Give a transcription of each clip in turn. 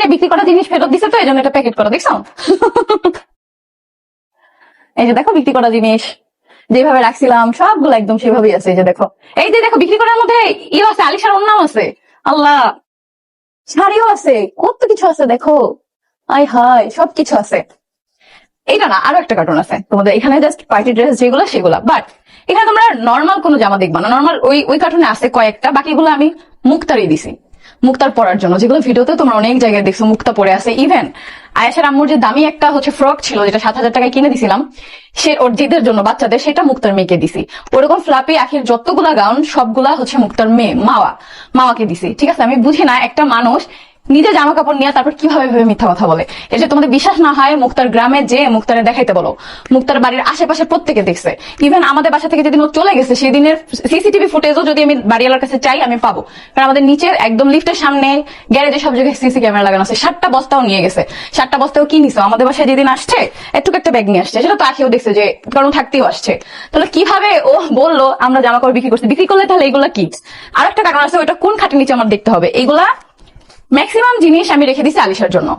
যে বিক্রি করা জিনিস ফেরত দিছে তো, এই জন্য এটা প্যাকেট করা, দেখছ? এই যে দেখো বিক্রি করা জিনিস, যেভাবে রাখছিলাম, সবগুলো একদম সেভাবেই আছে, এই যে দেখো। এই যে দেখো, বিক্রি করার মধ্যে ইয়ে আছে, আলিশার অন্যাও আছে। আল্লাহ, শাড়িও আছে, কত কিছু আছে, দেখো। আই হাই সবকিছু আছে। এইটা না, আরও একটা কার্টুন আছে। তোমাদের এখানে জাস্ট পার্টি ড্রেস যেগুলো, সেগুলো। বাট এখানে তোমরা নর্মাল কোনো জামা দেখবা না। নর্মাল ওই ওই কার্টুনে আছে কয়েকটা, বাকিগুলো আমি মুক্তারই দিছি। মুক্তার পরার জন্য। যেগুলো ভিডিওতে তোমরা অনেক জায়গায় দেখছ, মুক্তা পরে আছে। ইভেন আয়েশার আম্মুর যে দামি একটা হচ্ছে ফ্রক ছিল, যেটা সাত হাজার টাকায় কিনে দিছিলাম, সে ওর জিদের জন্য বাচ্চাদের সেটা মুক্তার মেয়েকে দিছি। ওরকম ফ্লাপি আখির যতগুলা গাউন সবগুলা হচ্ছে মুক্তার মেয়ে, মাওয়া, মাওয়াকে দিছি। ঠিক আছে, আমি বুঝি না, একটা মানুষ নিজে জামা কাপড় নিয়ে তারপর কীভাবে ভেবে মিথ্যা কথা বলে? যে তোমাদের বিশ্বাস না হয় মুক্তার গ্রামে যে মুক্তারে দেখাইতে বলো। মুক্তার বাড়ির আশেপাশে প্রত্যেকে দেখছে। ইভেন আমাদের বাসা থেকে যেদিন ও চলে গেছে, সেদিনের সিসিটিভি ফুটেজও যদি আমি বাড়িওয়ালার কাছে চাই, আমি পাবো। কারণ আমাদের নিচের একদম লিফটের সামনে গ্যারেজে সব জায়গায় সিসি ক্যামেরা লাগানো আছে। সাতটা বস্তাও নিয়ে গেছে। সাতটা বস্তাও কি নিছো? আমাদের বাসায় যেদিন আসছে একটু একটা ব্যাগ নিয়ে আসছে। সেটা তো আখিও দেখছে যে কারণ থাকতেও আসছে। তাহলে কীভাবে ও বলল, আমরা জামা কাপড় বিক্রি করছি? বিক্রি করলে তাহলে এগুলা কি? আর একটা কারণ আছে, ওইটা কোন খাটের নিচে আমার দেখতে হবে? এগুলা ম্যাক্সিমাম জিনিস আমি রেখে দিছি আলিশার জন্য।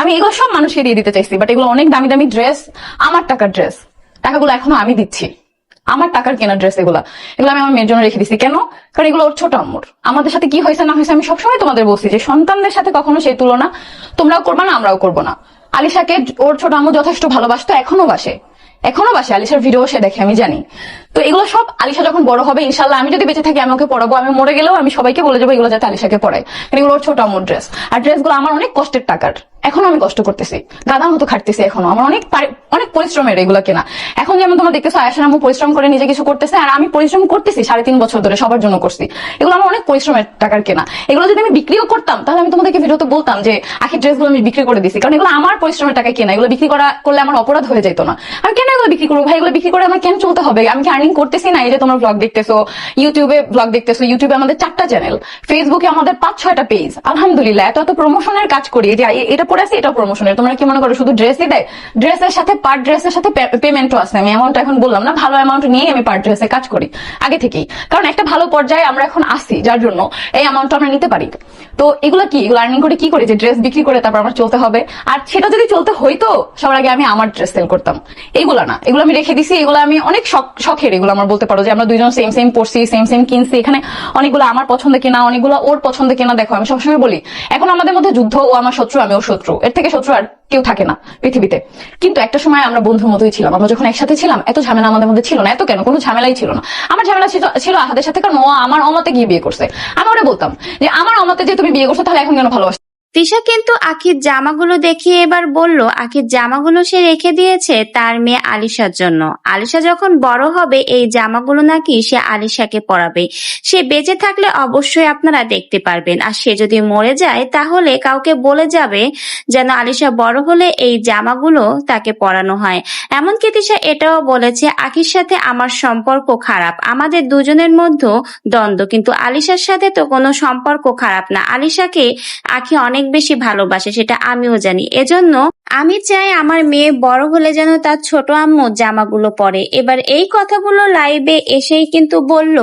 আমি এগুলো সব মানুষকে দিয়ে দিতে চাইছি বাট এগুলো অনেক দামি দামি ড্রেস আমার টাকার ড্রেস টাকাগুলো এখনও আমি দিচ্ছি। আমার টাকার কেনা ড্রেস এগুলা। এগুলো আমি আমার মেয়ের জন্য রেখে দিছি। কেন? কারণ এগুলো ওর ছোট আম্মুর। আমাদের সাথে কি হয়েছে, না হয়েছে, আমি সবসময় তোমাদের বলছি যে সন্তানদের সাথে কখনো সেই তুলনা তোমরাও করবা না, আমরাও করব না। আলিশাকে ওর ছোট আম্মু যথেষ্ট ভালোবাসতো, এখনও বাসে। এখনও বাসে আলিশার ভিডিও সে দেখে, আমি জানি। তো এগুলো সব আলিশা যখন বড় হবে ইনশাল্লাহ আমি যদি বেঁচে থাকি, আমি ওকে পড়াবো। আমি মরে গেলেও আমি সবাইকে বলে যাব এগুলো যাতে আলিশাকে পড়ায়। কারণ এগুলো ছোট আমার ড্রেস আর ড্রেসগুলো আমার অনেক কষ্টের টাকার। এখনও আমি কষ্ট করতেছি। গাদার মতো খাটতেছি এখনও। আমার অনেক অনেক পরিশ্রমের এগুলো কেনা। এখন যেমন তোমরা দেখতেছো আয়াসা আম্মু পরিশ্রম করে নিজে কিছু করতেছে, আর আমি পরিশ্রম করতেছি সাড়ে তিন বছর ধরে সবার জন্য করছি। এগুলো আমার অনেক পরিশ্রমের টাকার কেনা। এগুলো যদি আমি বিক্রিও করতাম, তাহলে আমি তোমাদেরকে ভিডিওতে বলতাম যে, আখির ড্রেসগুলো আমি বিক্রি করে দিছি। কারণ এগুলো আমার পরিশ্রমের টাকায় কেনা। এগুলো বিক্রি করা করলে আমার অপরাধ হয়ে যেত না। আমি কেন এগুলো বিক্রি করব? ভাই, এগুলো বিক্রি করে আমার কেন চলতে হবে? আমি কি আর্নিং করতেছি? না, এই যে তোমরা ব্লগ দেখতেছো ইউটিউবে ব্লগ দেখতেছো ইউটিউবে আমাদের চারটা চ্যানেল ফেসবুকে আমাদের পাঁচ ছয়টা পেজ আলহামদুলিল্লাহ, এত এত প্রমোশনের কাজ করি যে এটা পরে আছে এটা প্রমোশনের তোমরা কি মনে করো, শুধু ড্রেসই দেয়? ড্রেসের সাথে পার ড্রেসের সাথে পেমেন্টও আছে। আমি অ্যামাউন্ট এখন বললাম না, ভালো অ্যামাউন্ট নিয়ে আমি পার ড্রেসে কাজ করি। আগে থেকেই। কারণ একটা ভালো পর্যায়ে আমরা এখন আসি, যার জন্য এই অ্যামাউন্ট আমরা নিতে পারি। তো এগুলো কি? এগুলো আর্নিং করে কি করে? যে ড্রেস বিক্রি করে তারপর আমার চলতে হবে। আর সেটা যদি চলতে হইতো, সবার আগে আমি আমার ড্রেস সেল করতাম। এগুলো না। এগুলো আমি রেখে দিছি। এগুলো আমি অনেক শখ- শখের এগুলো আমার বলতে পারো যে আমরা দুইজন সেম সেম পড়ছি সেম সেম কিনছি। এখানে অনেকগুলো আমার পছন্দ কেনা, অনেকগুলো ওর পছন্দ কেনা, দেখো আমি সবসময় বলি, এখন আমাদের মধ্যে যুদ্ধ, ও আমার শত্রু, আমি ওর শত্রু। এর থেকে শত্রু আর কেউ থাকে না পৃথিবীতে। কিন্তু একটা সময় আমরা বন্ধুর মতোই ছিলাম। আমরা যখন একসাথে ছিলাম, এত ঝামেলা আমাদের মধ্যে ছিল না। এত কেন? কোনো ঝামেলাই ছিল না। আমার ঝামেলা ছিল আহাদের সাথে কারণ ও আমার অমতে গিয়ে বিয়ে করছে। আমি ওরা বলতাম যে, আমার অমতে যে তুমি বিয়ে করছ, তাহলে এখন কেন ভালোবাসো? তিশা কিন্তু আখির জামাগুলো দেখিয়ে এবার বলল, আখির জামাগুলো সে রেখে দিয়েছে তার মেয়ে আলিশার জন্য। আলিশা যখন বড় হবে, এই জামাগুলো নাকি সে আলিশাকে পরাবে। সে বেঁচে থাকলে অবশ্যই আপনারা দেখতে পারবেন। আর সে যদি মরে যায়, তাহলে কাউকে বলে যাবে যেন আলিশা বড় হলে এই জামাগুলো তাকে পরানো হয়। এমনকি তিশা এটাও বলেছে, আখির সাথে আমার সম্পর্ক খারাপ। আমাদের দুজনের মধ্যে দ্বন্দ্ব। কিন্তু আলিশার সাথে তো কোনো সম্পর্ক খারাপ না। আলিশাকে আখি অনেক বেশি ভালোবাসে সেটা আমিও জানি। এজন্য আমি চাই আমার মেয়ে বড় হলে যেন তার ছোট আম্মু জামাগুলো পরে। এবার এই কথাগুলো লাইভে এসেই কিন্তু বলল,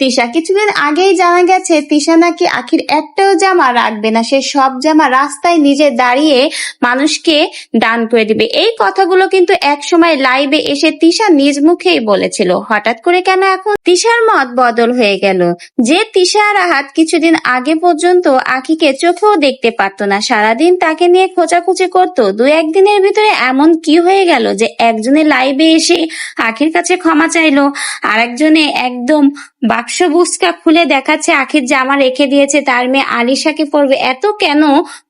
তিশা, কিছুদিন আগেই জানা গেছে তিশা নাকি আখির একটাও জামা রাখবে না, সে সব জামা রাস্তায় নিজে দাঁড়িয়ে মানুষকে দান করে দিবে। এই কথাগুলো কিন্তু এক সময় লাইভে এসে তিশা নিজ মুখেই বলেছিল। হঠাৎ করে কেন এখন তিশার মত বদল হয়ে গেল? যে তিশা আর আহাত কিছুদিন আগে পর্যন্ত আখিকে চোখেও দেখতে পারতো না, সারাদিন তাকে নিয়ে খোঁচাখুচি করতো দু একদিনের ভিতরে এমন কি হয়ে গেল যে একজনে লাইভে এসে আখির কাছে ক্ষমা চাইলো আর একজনে একদম বাক্স বুস্কা খুলে দেখাচ্ছে, আখির জামা রেখে দিয়েছে, তার মেয়ে আলিশাকে পড়বে এত কেন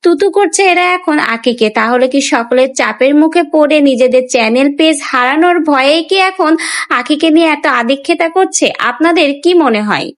তুতু করছে এরা এখন আখিকে? তাহলে কি সকলের চাপের মুখে পড়ে নিজেদের চ্যানেল পেজ হারানোর ভয়ে কি এখন আখিকে নিয়ে এত আদিক্ষেতা করছে? আপনাদের কি মনে হয়?